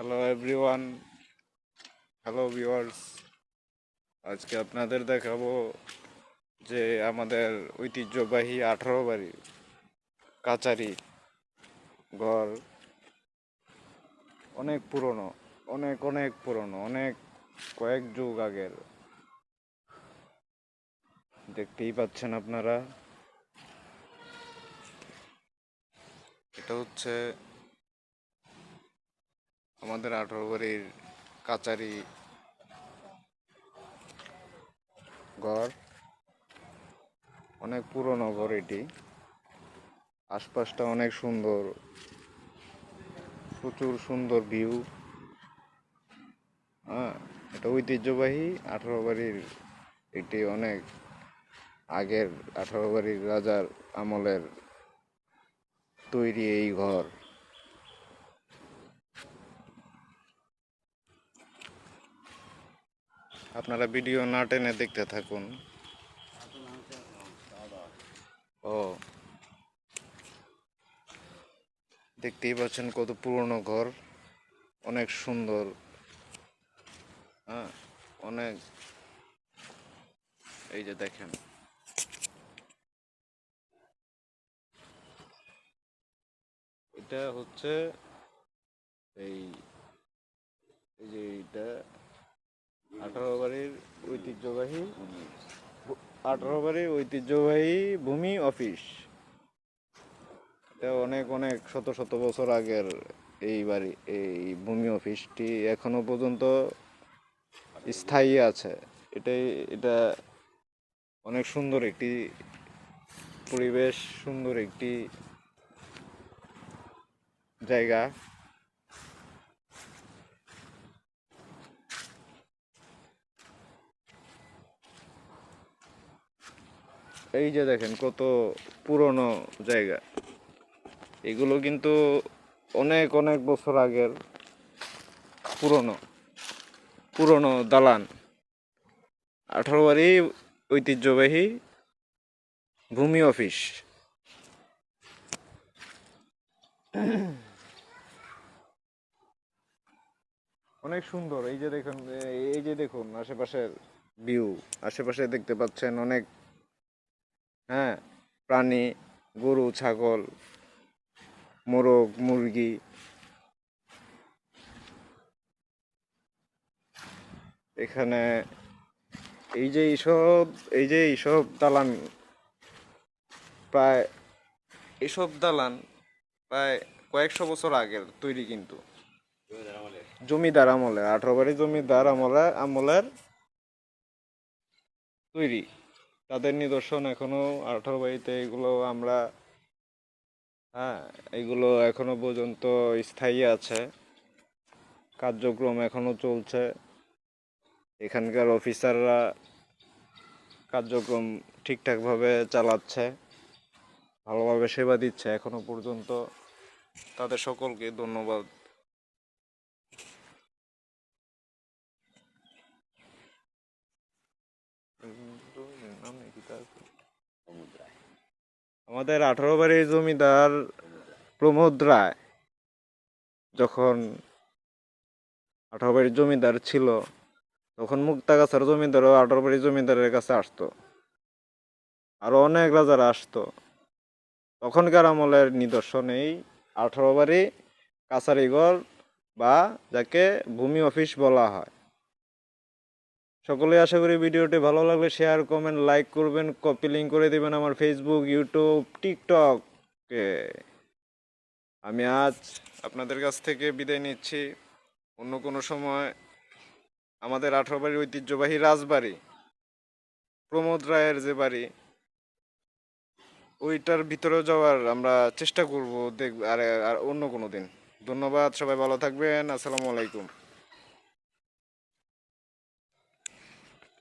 Hello everyone hello viewers আজকে আপনাদের দেখাবো যে আমাদের ঐতিহ্যবাহী আঠারো বাড়ি, কাচারি ঘর। অনেক পুরনো, অনেক অনেক পুরনো, অনেক কয়েক যুগ আগের। দেখতেই পাচ্ছেন আপনারা। এটা হচ্ছে আমাদের আঠারো বাড়ির কাচারি ঘর। অনেক পুরনো ঘর এটি। আশপাশটা অনেক সুন্দর। প্রচুর সুন্দর ভিউ। হ্যাঁ এটা ঐতিহ্যবাহী আঠারো বাড়ির এটি অনেক আগের আঠারো বাড়ির রাজার আমলের তৈরি এই ঘর। আপনারা ভিডিও না টেনে দেখতে থাকুন। ও। দেখতেই পাচ্ছেন কত পুরনো ঘর। অনেক সুন্দর। হ্যাঁ অনেক। এই যে দেখেন। এটা হচ্ছে এই এই যে এইটা। আঠারো বাড়ির ঐতিহ্যবাহী আঠারো বাড়ির ঐতিহ্যবাহী ভূমি অফিস। এটা অনেক অনেক, শত শত বছর আগের এই বাড়ি, এই ভূমি অফিসটি এখনও পর্যন্ত স্থায়ী আছে। এটাই, এটা অনেক সুন্দর একটি পরিবেশ, সুন্দর একটি জায়গা। এই যে দেখেন কত পুরনো জায়গা। এগুলো কিন্তু অনেক অনেক বছর আগের পুরনো পুরনো দালান। আঠারো বাড়ি ঐতিহ্যবাহী ভূমি অফিস। অনেক সুন্দর। এই যে দেখুন, এই যে দেখুন, আশেপাশের ভিউ আশেপাশে দেখতে পাচ্ছেন অনেক হ্যাঁ প্রাণী গরু ছাগল মোরগ মুরগি। এখানে এই যে এইসব এই যে এইসব দালান প্রায় এইসব দালান প্রায় কয়েকশো বছর আগের তৈরি কিন্তু। জমিদার আমলের। আঠারো বাড়ি জমিদার আমলে আমলের তৈরি। তাদের নিদর্শন এখনও আঠারো বাড়িতে এগুলো আমরা হ্যাঁ এগুলো এখনও পর্যন্ত স্থায়ী আছে। কার্যক্রম এখনও চলছে। এখানকার অফিসাররা কার্যক্রম ঠিকঠাকভাবে চালাচ্ছে, ভালোভাবে সেবা দিচ্ছে এখনও পর্যন্ত। তাদের সকলকে ধন্যবাদ। আমাদের আঠারো বাড়ির জমিদার প্রমোদ রায় যখন আঠারো বাড়ির জমিদার ছিল, তখন মুক্তাগাছার জমিদারও আঠারো বাড়ির জমিদারের কাছে আসতো। আরও অনেক রাজারা আসতো। তখনকার আমলের নিদর্শন এই আঠারো বাড়ি কাছারিঘর বা যাকে ভূমি অফিস বলা হয়। সকলে আশা করি ভিডিওটি ভালো লাগলে শেয়ার কমেন্ট লাইক করবেন কপি লিঙ্ক করে দেবেন আমার ফেসবুক ইউটিউব টিকটকে আমি আজ আপনাদের কাছ থেকে বিদায় নিচ্ছি। অন্য কোনো সময় আমাদের আঠারো বাড়ির ঐতিহ্যবাহী রাজবাড়ি, প্রমোদ রায়ের যে বাড়ি, ওইটার ভিতরে যাওয়ার আমরা চেষ্টা করব দেখ আর আর অন্য কোনো দিন। ধন্যবাদ, সবাই ভালো থাকবেন, আসসালামু আলাইকুম।